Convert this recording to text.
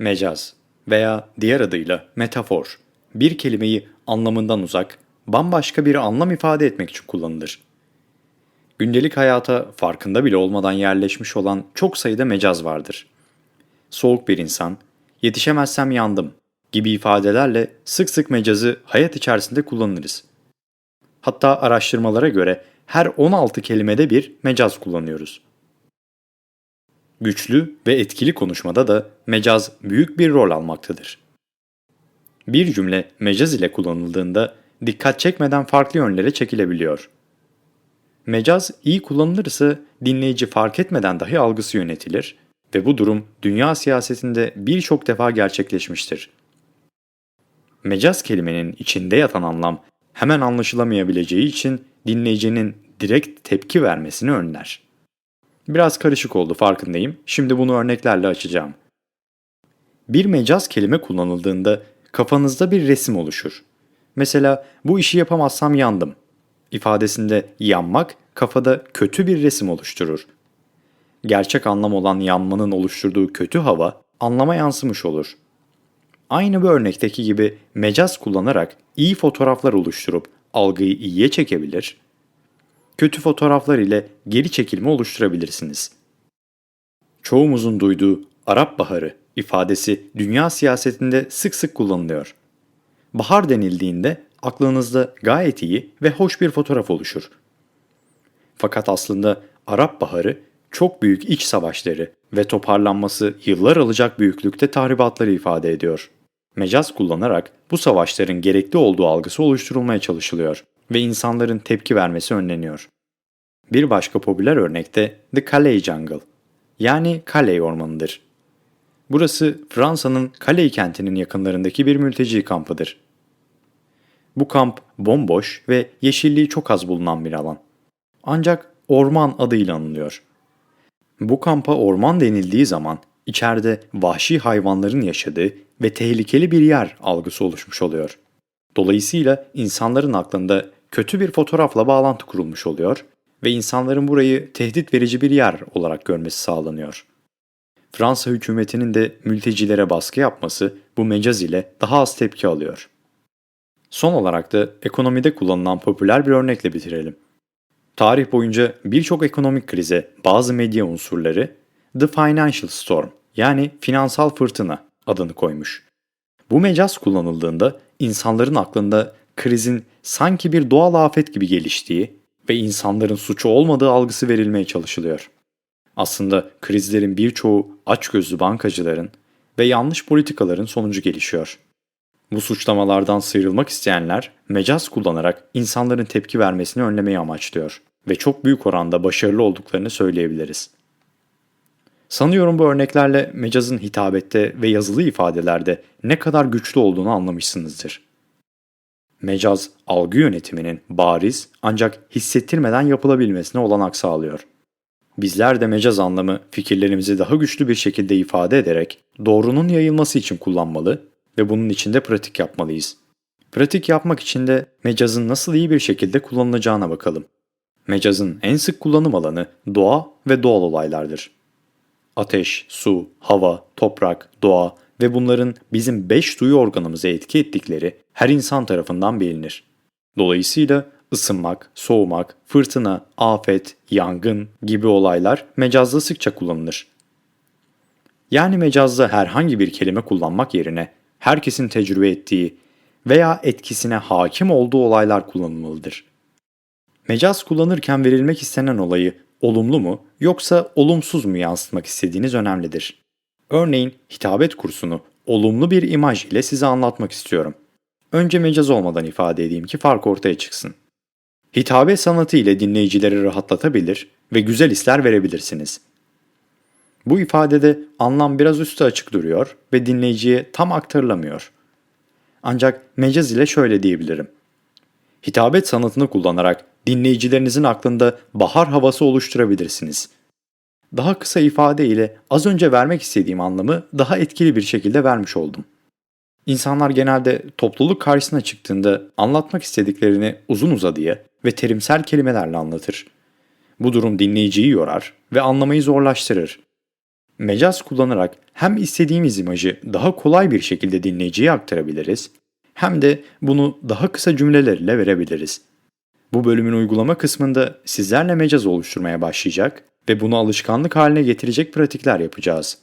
Mecaz veya diğer adıyla metafor, bir kelimeyi anlamından uzak, bambaşka bir anlam ifade etmek için kullanılır. Gündelik hayata farkında bile olmadan yerleşmiş olan çok sayıda mecaz vardır. Soğuk bir insan, yetişemezsem yandım gibi ifadelerle sık sık mecazı hayat içerisinde kullanırız. Hatta araştırmalara göre her 16 kelimede bir mecaz kullanıyoruz. Güçlü ve etkili konuşmada da mecaz büyük bir rol almaktadır. Bir cümle mecaz ile kullanıldığında dikkat çekmeden farklı yönlere çekilebiliyor. Mecaz iyi kullanılırsa dinleyici fark etmeden dahi algısı yönetilir ve bu durum dünya siyasetinde birçok defa gerçekleşmiştir. Mecaz kelimenin içinde yatan anlam hemen anlaşılamayabileceği için dinleyicinin direkt tepki vermesini önler. Biraz karışık oldu farkındayım. Şimdi bunu örneklerle açacağım. Bir mecaz kelime kullanıldığında kafanızda bir resim oluşur. Mesela bu işi yapamazsam yandım ifadesinde yanmak kafada kötü bir resim oluşturur. Gerçek anlam olan yanmanın oluşturduğu kötü hava anlama yansımış olur. Aynı bu örnekteki gibi mecaz kullanarak iyi fotoğraflar oluşturup algıyı iyiye çekebilir, kötü fotoğraflar ile geri çekilme oluşturabilirsiniz. Çoğumuzun duyduğu Arap Baharı ifadesi dünya siyasetinde sık sık kullanılıyor. Bahar denildiğinde aklınızda gayet iyi ve hoş bir fotoğraf oluşur. Fakat aslında Arap Baharı çok büyük iç savaşları ve toparlanması yıllar alacak büyüklükte tahribatları ifade ediyor. Mecaz kullanarak bu savaşların gerekli olduğu algısı oluşturulmaya çalışılıyor ve insanların tepki vermesi önleniyor. Bir başka popüler örnek de The Calais Jungle yani Calais ormanıdır. Burası Fransa'nın Calais kentinin yakınlarındaki bir mülteci kampıdır. Bu kamp bomboş ve yeşilliği çok az bulunan bir alan. Ancak orman adıyla anılıyor. Bu kampa orman denildiği zaman içeride vahşi hayvanların yaşadığı ve tehlikeli bir yer algısı oluşmuş oluyor. Dolayısıyla insanların aklında kötü bir fotoğrafla bağlantı kurulmuş oluyor ve insanların burayı tehdit verici bir yer olarak görmesi sağlanıyor. Fransa hükümetinin de mültecilere baskı yapması bu mecaz ile daha az tepki alıyor. Son olarak da ekonomide kullanılan popüler bir örnekle bitirelim. Tarih boyunca birçok ekonomik krize bazı medya unsurları The Financial Storm yani finansal fırtına adını koymuş. Bu mecaz kullanıldığında insanların aklında krizin sanki bir doğal afet gibi geliştiği ve insanların suçu olmadığı algısı verilmeye çalışılıyor. Aslında krizlerin birçoğu açgözlü bankacıların ve yanlış politikaların sonucu gelişiyor. Bu suçlamalardan sıyrılmak isteyenler mecaz kullanarak insanların tepki vermesini önlemeyi amaçlıyor ve çok büyük oranda başarılı olduklarını söyleyebiliriz. Sanıyorum bu örneklerle mecazın hitabette ve yazılı ifadelerde ne kadar güçlü olduğunu anlamışsınızdır. Mecaz, algı yönetiminin bariz ancak hissettirmeden yapılabilmesine olanak sağlıyor. Bizler de mecaz anlamı fikirlerimizi daha güçlü bir şekilde ifade ederek doğrunun yayılması için kullanmalı ve bunun için de pratik yapmalıyız. Pratik yapmak için de mecazın nasıl iyi bir şekilde kullanılacağına bakalım. Mecazın en sık kullanım alanı doğa ve doğal olaylardır. Ateş, su, hava, toprak, doğa ve bunların bizim beş duyu organımıza etki ettikleri her insan tarafından bilinir. Dolayısıyla ısınmak, soğumak, fırtına, afet, yangın gibi olaylar mecazda sıkça kullanılır. Yani mecazda herhangi bir kelime kullanmak yerine herkesin tecrübe ettiği veya etkisine hakim olduğu olaylar kullanılmalıdır. Mecaz kullanırken verilmek istenen olayı olumlu mu yoksa olumsuz mu yansıtmak istediğiniz önemlidir. Örneğin hitabet kursunu olumlu bir imaj ile size anlatmak istiyorum. Önce mecaz olmadan ifade edeyim ki fark ortaya çıksın. Hitabet sanatı ile dinleyicileri rahatlatabilir ve güzel hisler verebilirsiniz. Bu ifadede anlam biraz üstü açık duruyor ve dinleyiciye tam aktarılamıyor. Ancak mecaz ile şöyle diyebilirim. Hitabet sanatını kullanarak dinleyicilerinizin aklında bahar havası oluşturabilirsiniz. Daha kısa ifade ile az önce vermek istediğim anlamı daha etkili bir şekilde vermiş oldum. İnsanlar genelde topluluk karşısına çıktığında anlatmak istediklerini uzun uzadıya ve terimsel kelimelerle anlatır. Bu durum dinleyiciyi yorar ve anlamayı zorlaştırır. Mecaz kullanarak hem istediğimiz imajı daha kolay bir şekilde dinleyiciye aktarabiliriz, hem de bunu daha kısa cümlelerle verebiliriz. Bu bölümün uygulama kısmında sizlerle mecaz oluşturmaya başlayacak ve bunu alışkanlık haline getirecek pratikler yapacağız.